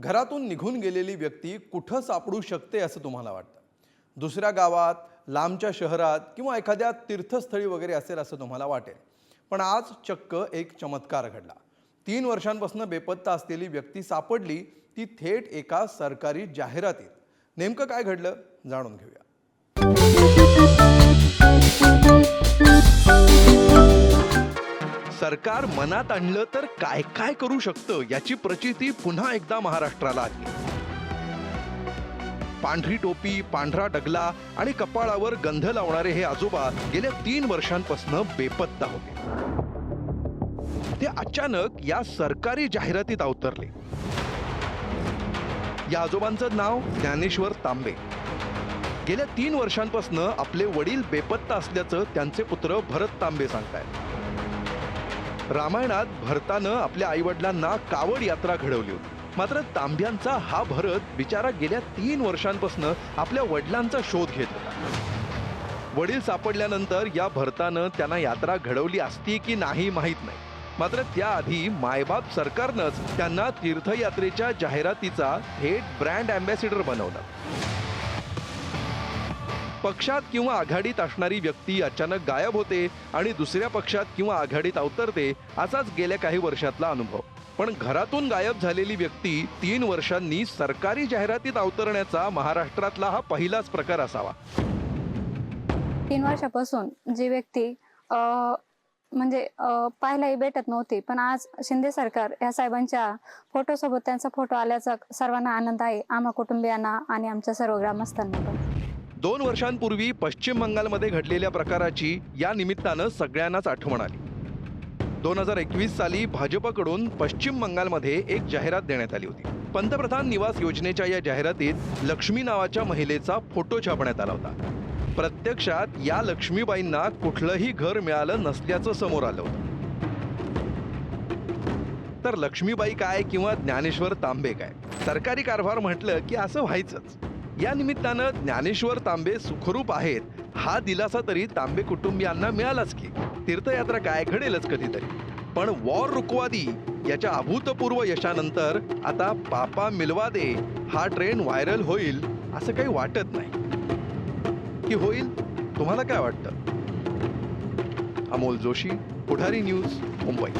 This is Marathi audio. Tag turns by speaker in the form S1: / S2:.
S1: घरातून निघून गेलेली व्यक्ती कुठं सापडू शकते असं तुम्हाला वाटतं? दुसऱ्या गावात लांबच्या शहरात किंवा एखाद्या तीर्थस्थळी वगैरे असेल असं तुम्हाला वाटेल. पण आज चक्क एक चमत्कार घडला. तीन वर्षांपासून बेपत्ता असलेली व्यक्ती सापडली ती थेट एका सरकारी जाहिरातीत. नेमकं काय घडलं? जाणून घेऊया. सरकार मनात आणलं तर काय काय करू शकतं याची प्रचिती पुन्हा एकदा महाराष्ट्राला आली. पांढरी टोपी पांढरा डगला आणि कपाळावर गंध लावणारे हे आजोबा गेल्या तीन वर्षांपासून बेपत्ता होते. ते अचानक या सरकारी जाहिरातीत अवतरले. या आजोबांचं नाव ज्ञानेश्वर तांबे. गेल्या तीन वर्षांपासून आपले वडील बेपत्ता असल्याचं त्यांचे पुत्र भरत तांबे सांगतायत. रामायणात भरतानं आपल्या आईवडिलांना कावड यात्रा घडवली होती. मात्र तांब्यांचा हा भरत बिचारा गेल्या तीन वर्षांपासून आपल्या वडिलांचा शोध घेत होता. वडील सापडल्यानंतर या भरतानं त्यांना यात्रा घडवली असती की नाही माहीत नाही. मात्र त्याआधी मायबाप सरकारनंच त्यांना तीर्थयात्रेच्या जाहिरातीचा थेट ब्रँड अँबॅसिडर बनवलं. पक्षात किंवा आघाडीत असणारी व्यक्ती अचानक गायब होते आणि दुसऱ्या पक्षात किंवा आघाडीत अवतरते असाच गेल्या काही वर्षातला अनुभव. पण घरातून गायब झालेली व्यक्ती तीन वर्षांनी सरकारी जाहिरातीत अवतरण्याचा महाराष्ट्रातला हा पहिलाच प्रकार असावा.
S2: तीन वर्षापासून जी व्यक्ती म्हणजे पाहायलाही भेटत नव्हती पण आज शिंदे सरकार या साहेबांच्या फोटोसोबत त्यांचा फोटो आल्याचा सर्वांना आनंद आहे. आम्हा कुटुंबियांना आणि आमच्या सर्व ग्रामस्थांना पण.
S1: दोन वर्षांपूर्वी पश्चिम बंगालमध्ये घडलेल्या प्रकाराची या निमित्तानं सगळ्यांनाच आठवण आली. दोन हजार एकवीस साली भाजपकडून पश्चिम बंगालमध्ये एक जाहिरात देण्यात आली होती. पंतप्रधान निवास योजनेच्या या जाहिरातीत लक्ष्मी नावाच्या महिलेचा फोटो छापण्यात आला होता. प्रत्यक्षात या लक्ष्मीबाईंना कुठलंही घर मिळालं नसल्याचं समोर आलं होतं. तर लक्ष्मीबाई काय किंवा ज्ञानेश्वर तांबे काय? सरकारी कारभार म्हटलं की असं व्हायचंच. या निमित्तानं ज्ञानेश्वर तांबे सुखरूप आहेत. हा दिलासा तरी तांबे कुटुंबियांना मिळालाच की. तीर्थयात्रा काय घडेलच कधीतरी. पण वॉर रुकवादी याच्या अभूतपूर्व यशानंतर आता पापा मिलवा दे हा ट्रेंड व्हायरल होईल असं काही वाटत नाही. की होईल? तुम्हाला काय वाटतं? अमोल जोशी पुढारी न्यूज मुंबई.